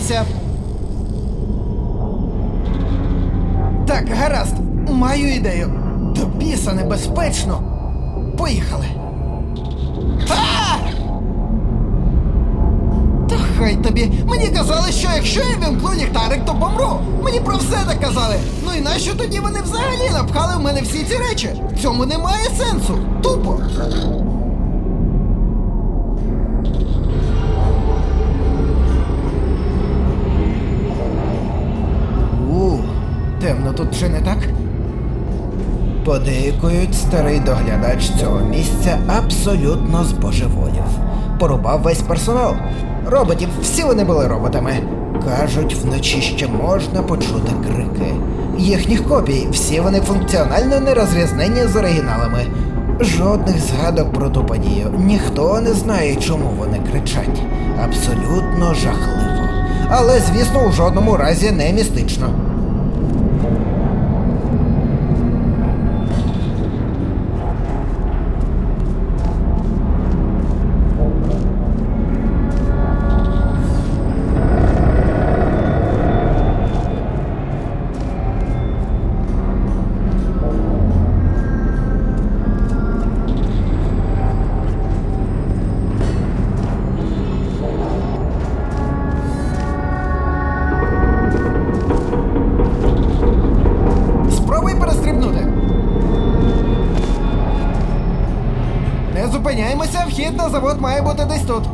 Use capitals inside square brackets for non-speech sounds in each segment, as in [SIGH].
не. Так, гаразд. Маю ідею. До біса небезпечно. Поїхали. А! Та хай тобі. Мені казали, що якщо я вімкну ліхтарик, то помру. Мені про все так казали. Ну і нащо тоді вони взагалі напхали в мене всі ці речі? В цьому немає сенсу. Тупо. Тут вже не так? Подейкують, старий доглядач цього місця абсолютно збожеволів. Порубав весь персонал. Роботів, всі вони були роботами. Кажуть, вночі ще можна почути крики. Їхніх копій, всі вони функціонально нерозрізнені з оригіналами. Жодних згадок про ту подію. Ніхто не знає, чому вони кричать. Абсолютно жахливо. Але, звісно, у жодному разі не містично. Тут.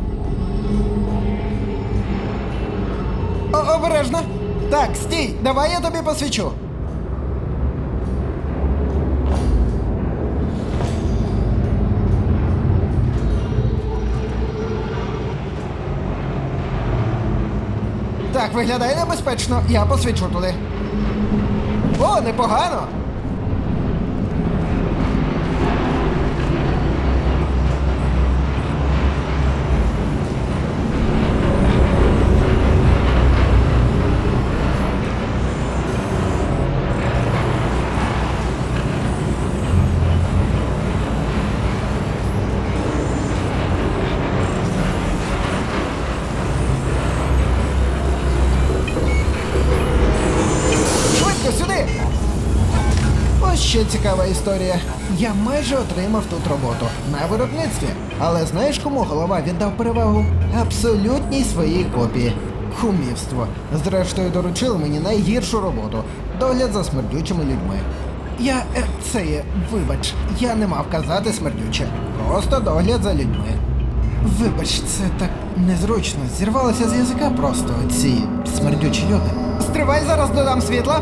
О, обережно. Так, стій, давай я тобі посвічу. Так, виглядає небезпечно, я посвічу туди. О, непогано. Історія. Я майже отримав тут роботу на виробництві. Але знаєш, кому голова віддав перевагу? Абсолютній своїй копії. Кумівство. Зрештою, доручили мені найгіршу роботу догляд за смердючими людьми. Я е, це є, вибач, я не мав казати смердюче. Просто догляд за людьми. Вибач, це так незручно. Зірвалося з язика просто ці смердючі люди. Стривай, зараз додам світла.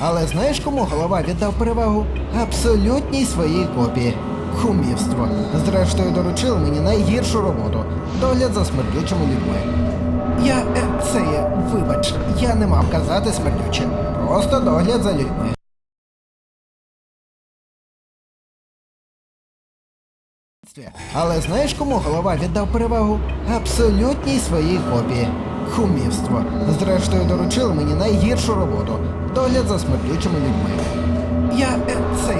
Але знаєш, кому голова віддав перевагу? Абсолютній своїй копії. Кумівство. Зрештою, доручили мені найгіршу роботу догляд за смердючими людьми. Я е, це є, вибач, я не мав казати смердюче. Просто догляд за людьми. Але знаєш, кому голова віддав перевагу? Абсолютній своїй копії. Кумівство. Зрештою, доручили мені найгіршу роботу догляд за смердючими людьми. Я е, це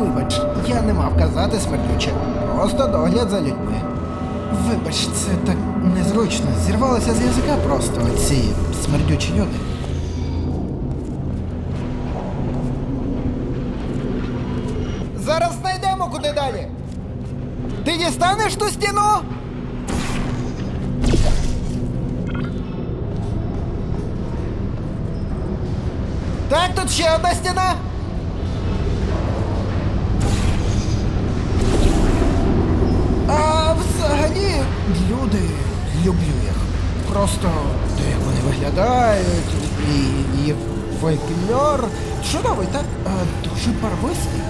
вибач, я не мав казати смердюче. Просто догляд за людьми. Вибач, це так незручно. Зірвалося з язика просто ці смердючі люди. Зараз знайдемо куди далі. Ти дістанеш ту стіну? Так, тут ще одна стіна. А взагалі, люди, люблю їх. Просто те, як вони виглядають, і їх фольклор. Чудовий, так? А, дуже барвистий.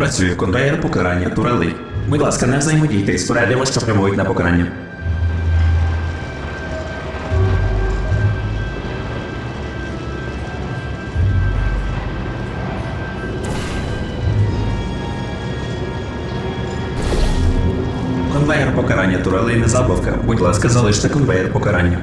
Працює конвейер покарання турелей. Будь ласка, не взаємодійте з перелями, що прямують на покарання. Конвейер покарання турелей не забавка. Будь ласка, залиште конвейер покарання.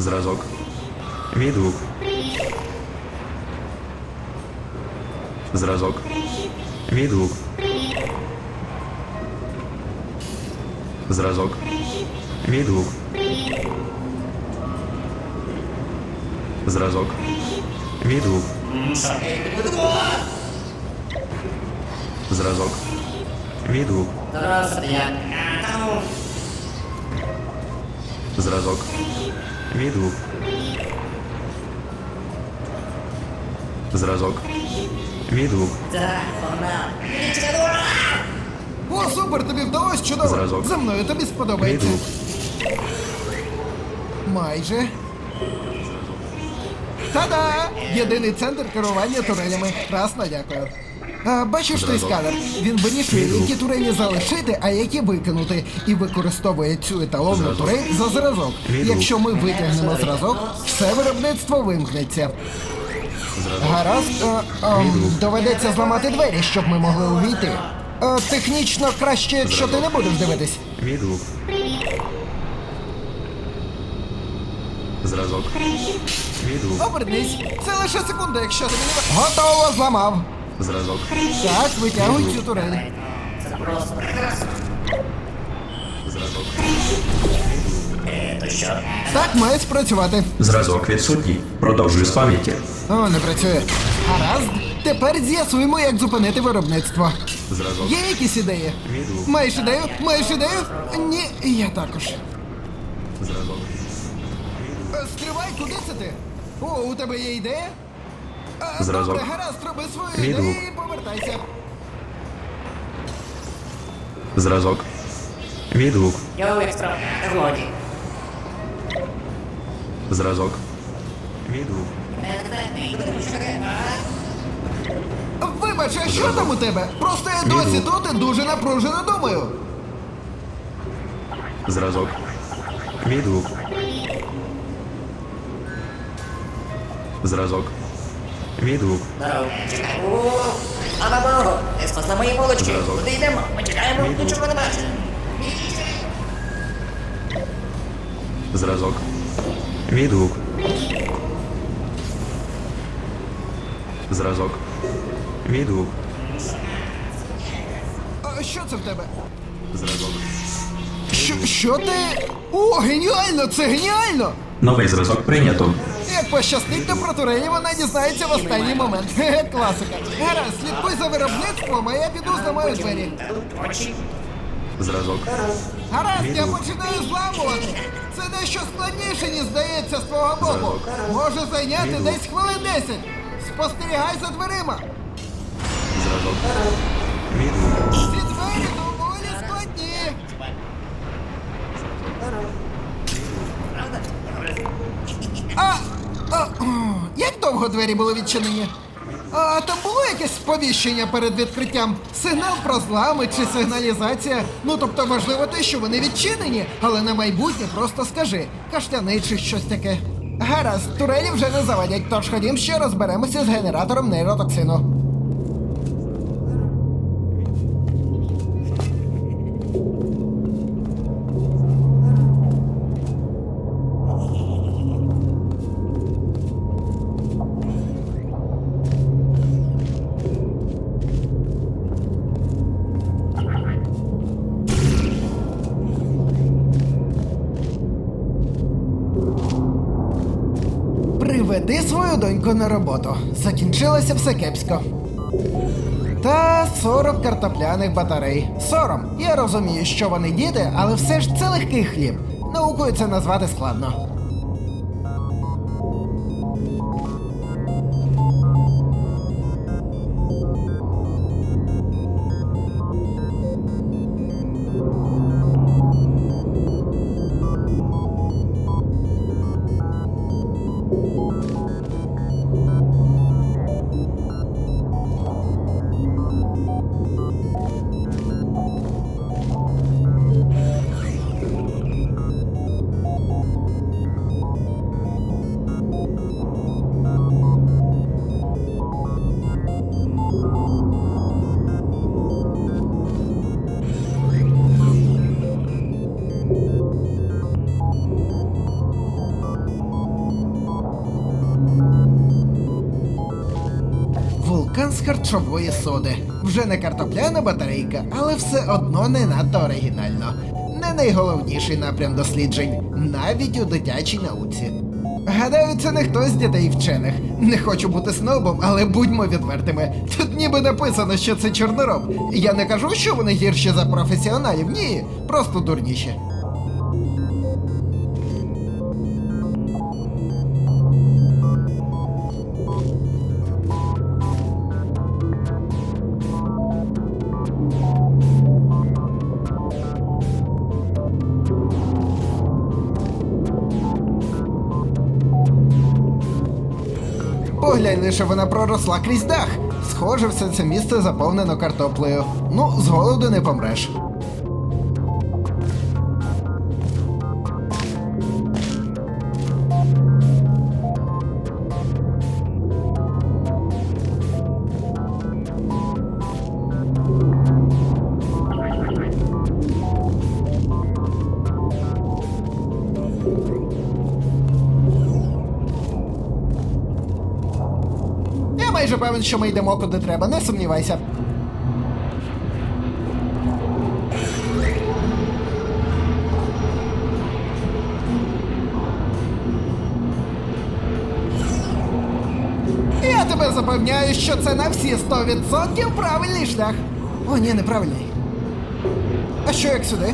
Зразок. Відгук. Привіт. Зразок. Привіт. Відгук. Привіт. Зразок. Привіт. Відгук. Зразок. Відгук. Так, вона. О, супер, тобі вдалось чудово. Зразок. За мною тобі сподобається. Відгук. Майже. Та-да! Єдиний центр керування турелями. Красно, дякую. А, бачиш той сканер? Він вирішує, які турелі залишити, а які викинути, і використовує цю еталонну турель за зразок. Якщо ми витягнемо зразок, все виробництво вимкнеться. Гаразд, е, Відгук. доведеться зламати двері, щоб ми могли увійти. Е, технічно краще, якщо ти не будеш дивитись. Відгук. Зразок. Відгук. Обернись. Це лише секунда, якщо тобі не Готово, зламав. Зразок. Так, витягуй цю турель. Це просто. Зразок. Що? Так має спрацювати. Зразок відсутній. Продовжую з пам'яті. О, не працює. Гаразд. Тепер з'ясуємо, як зупинити виробництво. Зразок. Є якісь ідеї? Відгук. Маєш ідею? Маєш ідею? Ні, я також. Зразок. Е, Стривай, куди це ти? О, у тебе є ідея? Е, Зразок. Добре, гаразд, роби свою Відгук. ідею і повертайся. Зразок. Відгук. Я екстра. Годі. Зразок. Відгук. Не? А? Вибач, а що там у тебе? Просто я досі тут і дуже напружено думаю. Зразок. Відгук. Зразок. Відгук. Здорово. Чекай. О, Слава Богу, ти спасла мої булочки. Куди йдемо? Ми чекаємо, нічого не бачимо. Зразок. Відгук. Зразок. Відгук. А що це в тебе? Зразок. Що, що ти? О, геніально! Це геніально! Новий зразок прийнято. Як пощастить, то про турелі вона дізнається в останній момент. Хе-хе, класика. Гаразд, слідкуй за виробництвом, а я піду зламаю двері. Зразок. Гаразд, я починаю зламувати. Дещо складніше, ніж здається з твого боку. Може зайняти десь хвилин 10. Спостерігай за дверима. Зразок. Ці двері доволі складні. А, а, як довго двері були відчинені? А там було якесь сповіщення перед відкриттям? Сигнал про злами чи сигналізація? Ну тобто важливо те, що вони відчинені, але на майбутнє просто скажи, кашляни чи щось таке. Гаразд, турелі вже не завадять, тож ходім ще розберемося з генератором нейротоксину. Закінчилося все кепсько. Та 40 картопляних батарей. Сором. Я розумію, що вони діти, але все ж це легкий хліб. Наукою це назвати складно. Харчової соди. Вже не картопляна батарейка, але все одно не надто оригінально. Не найголовніший напрям досліджень, навіть у дитячій науці. Гадаю, це не хтось з дітей вчених. Не хочу бути снобом, але будьмо відвертими. Тут ніби написано, що це чорнороб. Я не кажу, що вони гірші за професіоналів. Ні, просто дурніші. Поглянь вона проросла крізь дах. Схоже, все це місце заповнено картоплею. Ну, з голоду не помреш. Певен, що ми йдемо куди треба, не сумнівайся. Я тебе запевняю, що це на всі 100% правильний шлях. О, ні, неправильний. А що як сюди?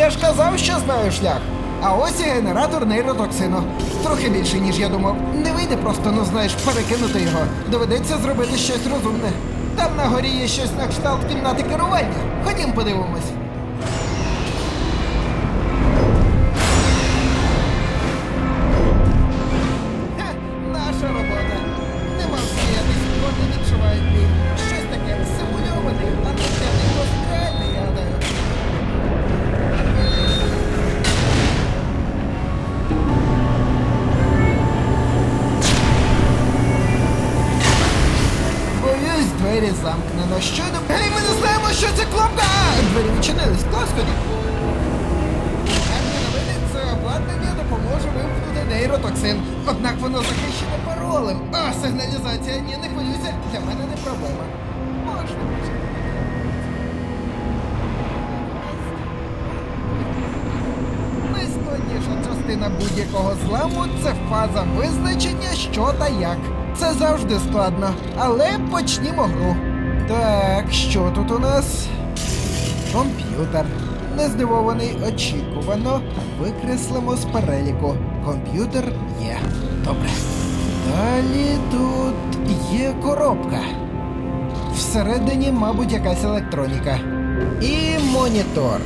Я ж казав, що знаю шлях. А ось і генератор нейротоксину. Трохи більше, ніж я думав. Не вийде просто, ну знаєш, перекинути його. Доведеться зробити щось розумне. Там на горі є щось на кшталт кімнати керування. Ходім подивимось. Нейротоксин. Однак воно захищене паролем. А, сигналізація. Ні, не хвилюйся. Для мене не проблема. Можна. Найскладніша частина будь-якого зламу це фаза визначення, що та як. Це завжди складно, але почнімо гру. Так, що тут у нас? Комп'ютер. Не здивований очікувано. Викреслимо з переліку. Комп'ютер є. Добре. Далі тут є коробка. Всередині, мабуть, якась електроніка. І монітор.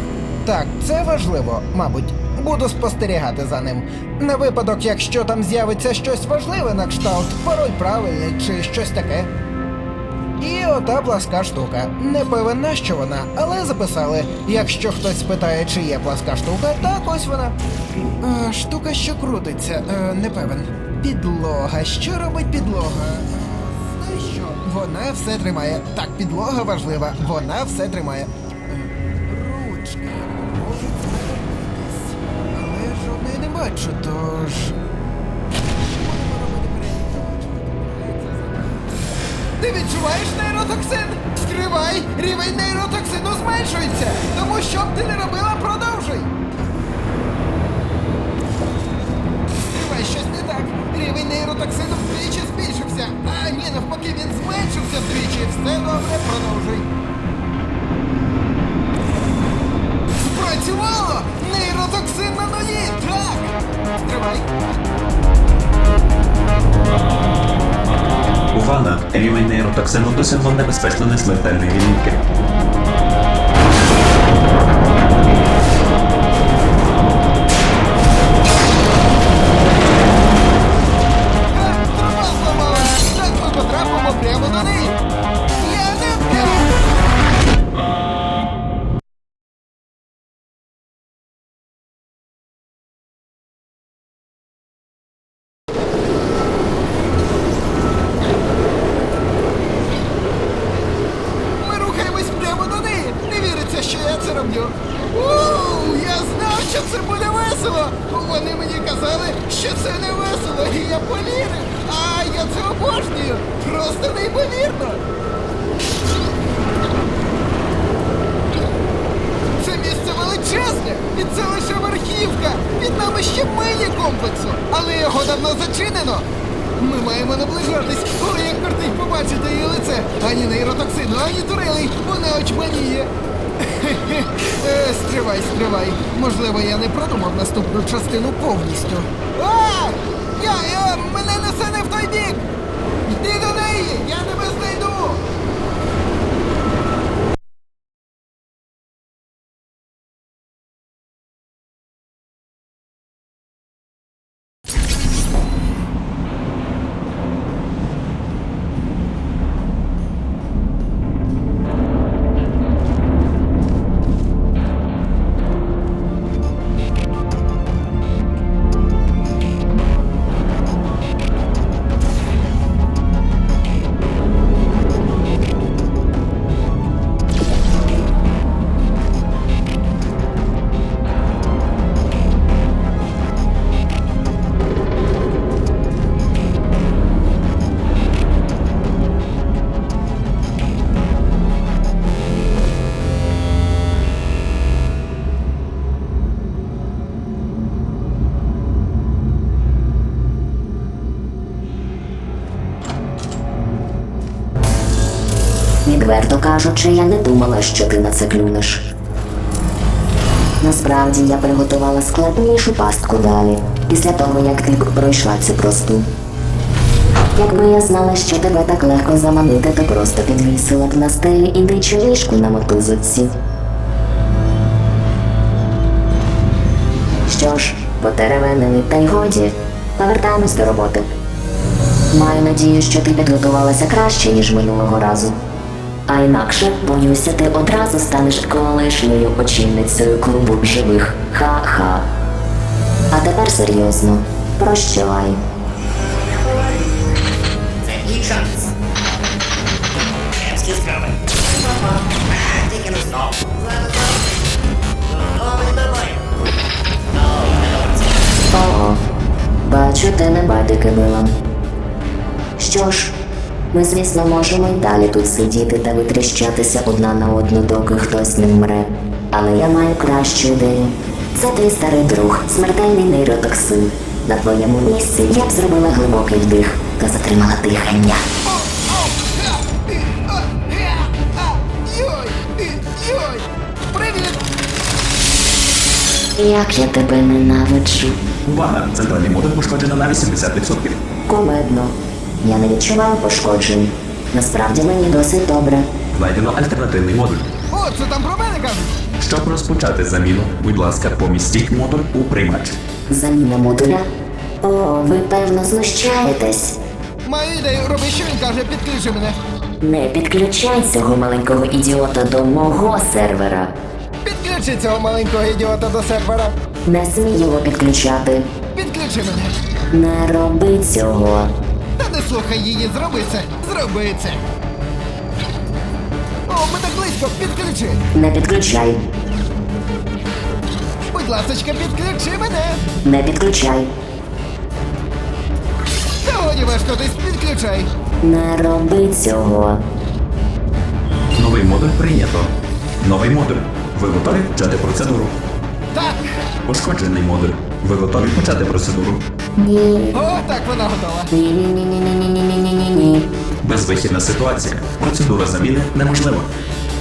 Так, це важливо, мабуть. Буду спостерігати за ним. На випадок, якщо там з'явиться щось важливе на кшталт, пароль правильний чи щось таке. І ота пласка штука. Не певен на що вона, але записали. Якщо хтось спитає, чи є пласка штука, так ось вона. Штука, що крутиться, е, не певен. Підлога. Що робить підлога? Е, що? Вона все тримає. Так, підлога важлива, вона все тримає. Е, Ручки можуть. Але жодної не бачу, тож. Ти відчуваєш нейротоксин? Стривай! Рівень нейротоксину зменшується! Тому що б ти не робила, продовжуй! Стривай, щось не так! Рівень нейротоксину вдвічі збільшився! А ні, навпаки, він зменшився вдвічі! Все добре, продовжуй! Спрацювало! Нейротоксин на нулі! Так! Стривай! Увага! Рівень нейротоксину досягло небезпечно несмертельної відмітки. Ще милі комплексу! Але його давно зачинено! Ми маємо наближатись, але як кортить побачити її лице! Ані нейротоксину, ані турелей! Вона очманіє! [LAUGHS] Е, Стривай, стривай. Можливо, я не продумав наступну частину повністю. А! Я, я, мене несе не в той бік! Йди до неї! Я тебе знайду! Кажучи, я не думала, що ти на це клюнеш. Насправді я приготувала складнішу пастку далі, після того, як ти пройшла цю просту. Якби я знала, що тебе так легко заманити, то просто підвісила б на стелі і дичу ліжку на мотузочці. Що ж, потеревенили, та й годі, повертаємось до роботи. Маю надію, що ти підготувалася краще, ніж минулого разу. А інакше, боюся, ти одразу станеш колишньою очільницею клубу живих. Ха-ха. А тепер серйозно. Прощавай. Це нормально. О, бачу, ти не байдики била. Що ж, ми, звісно, можемо й далі тут сидіти та витріщатися одна на одну, доки хтось не вмре. Але я маю кращу ідею. Це твій старий друг, смертельний нейротоксин. На твоєму місці я б зробила глибокий вдих та затримала дихання. Як я тебе ненавиджу. Увага! Центральний модуль пошкоджено на 80%. Кумедно. Я не відчуваю пошкоджень. Насправді мені досить добре. Знайдено альтернативний модуль. О, це там про мене кажуть! Щоб розпочати заміну, будь ласка, помістіть модуль у приймач. Заміна модуля. О, ви певно знущаєтесь. Маю ідею, роби, що він каже, підключи мене. Не підключай цього маленького ідіота до мого сервера. Підключи цього маленького ідіота до сервера. Не смій його підключати. Підключи мене. Не роби цього. Та не слухай її, зроби це. Зроби це. О, ми так близько, підключи. Не підключай. Будь ласочка, підключи мене. Не підключай. Та годі вешкатись, підключай. Не роби цього. Новий модуль прийнято. Новий модуль. Ви готові почати процедуру? Так. Пошкоджений модуль. Ви готові почати процедуру? Ні. О, так вона готова. Ні, ні, ні, ні, ні, ні, ні, ні, ні, ні. Безвихідна ситуація. Процедура заміни неможлива.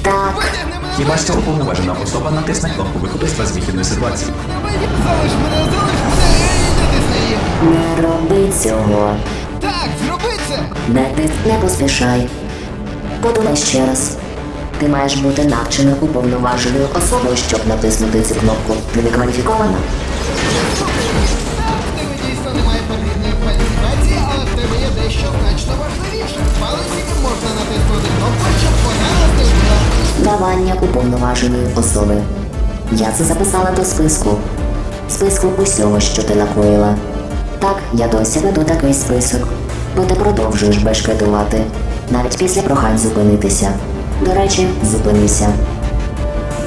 Так. Витягни мене. Хіба що уповноважена особа натисне кнопку виходу з безвихідної ситуації. Залиш мене, залиш мене, ей, не тисни її. Не роби цього. Так, зроби це. Не ти не поспішай. Подумай ще раз. Ти маєш бути навченою уповноваженою особою, щоб натиснути цю кнопку. Ти не кваліфікована. Можна натиснути кнопку, щоб вона. Давання уповноваженої особи. Я це записала до списку. Списку усього, що ти накоїла. Так, я досі веду такий список, бо ти продовжуєш бешкетувати, навіть після прохань зупинитися. До речі, зупинися.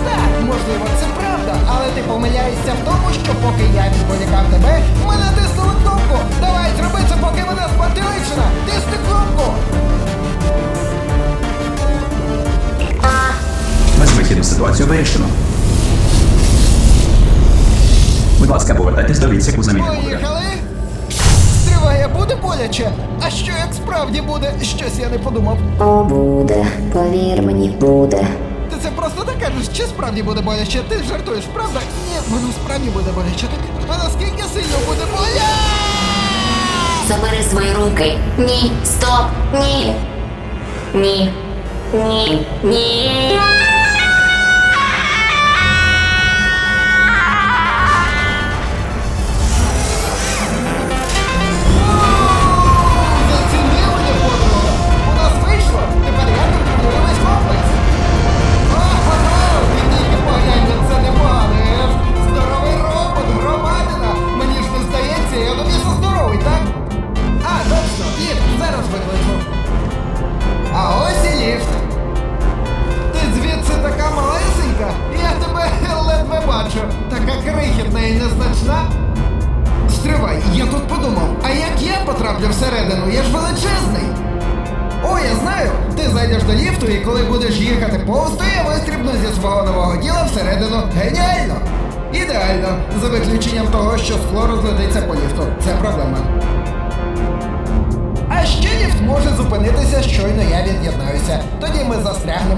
Так, можливо, це правда, але ти помиляєшся в тому, що поки я відволікав тебе, ми натиснули кнопку. Давай, зроби це, поки вона спантеличена. Тисни кнопку. Безвихідну ситуацію вирішено. Будь ласка, повертайтесь до відсіку заміни модуля. Поїхали. Стриває, буде боляче. А що як справді буде? Щось я не подумав. О, буде. Повір мені, буде. Ти це просто так кажеш, чи справді буде боляче? Ти жартуєш, правда? Ні, воно справді буде боляче. А наскільки сильно буде боляче? Забери свої руки. Ні, стоп, ні. Ні. Ні. Ні. Зацінили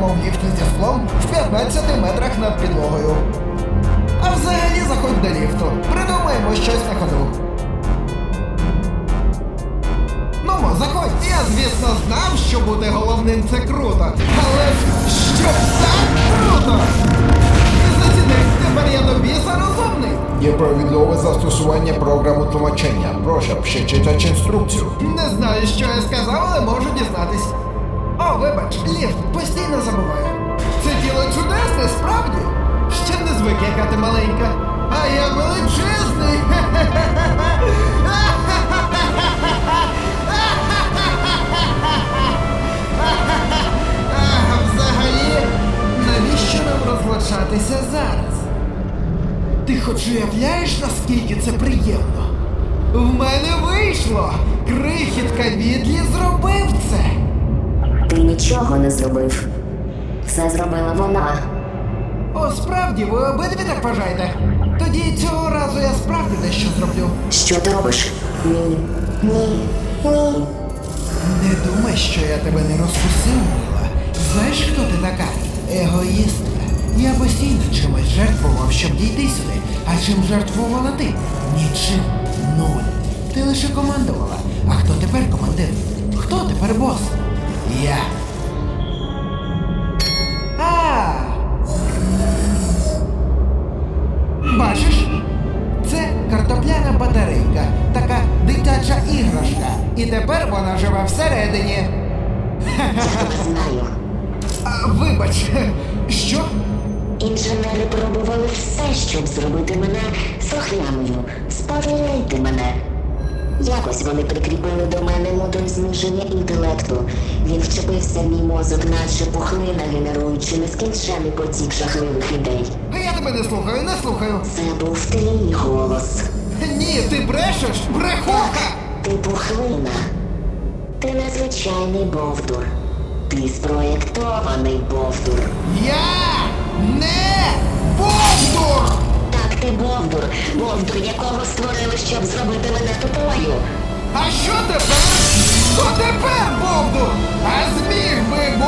застрягнемо в ліфті зі склом в 15 метрах над підлогою. А взагалі заходь до ліфту. Придумаємо щось на ходу. Ну, заходь. Я, звісно, знав, що бути головним це круто. Але що так круто! Тепер я до біса розумний. Неправильове застосування програми тлумачення. Прошу, ще читати інструкцію. Не знаю, що я сказав, але можу дізнатись. О, вибач, ліфт, постійно забуваю. Це діло чудесне, справді. Ще не звик, яка ти маленька. А я величезний. Взагалі, навіщо нам розлучення? хоч уявляєш, наскільки це приємно? В мене вийшло! Крихітка Відлі зробив це! Ти нічого не зробив. Все зробила вона. О, справді, ви обидві так вважаєте? Тоді цього разу я справді дещо зроблю. Що ти робиш? Ні. Ні. Ні. Не думай, що я тебе не розкусив, мила. Знаєш, хто ти така? Егоїстка. Я постійно чимось жертвував, щоб дійти сюди. А чим жертвувала ти? Нічим. Нуль. Ти лише командувала. А хто тепер командир? Хто тепер бос? Я. А! Бачиш? Це картопляна батарейка, така дитяча іграшка. І тепер вона живе всередині. А, вибач, що? Інженери пробували все, щоб зробити мене слухняною, сповільнити мене. Якось вони прикріпили до мене модуль зниження інтелекту. Він вчепився в мій мозок, наче пухлина, генеруючи нескінчений потік жахливих ідей. Я тебе не слухаю, не слухаю. Це був твій голос. Ні, ти брешеш, брехуха! Ти пухлина. Ти незвичайний бовдур. Ти спроєктований бовдур. Я не Бовдур! Ти бовдур, бовдур, якого створили, щоб зробити мене тупою. А що тепер? Що тепер Бовдур? А зміг би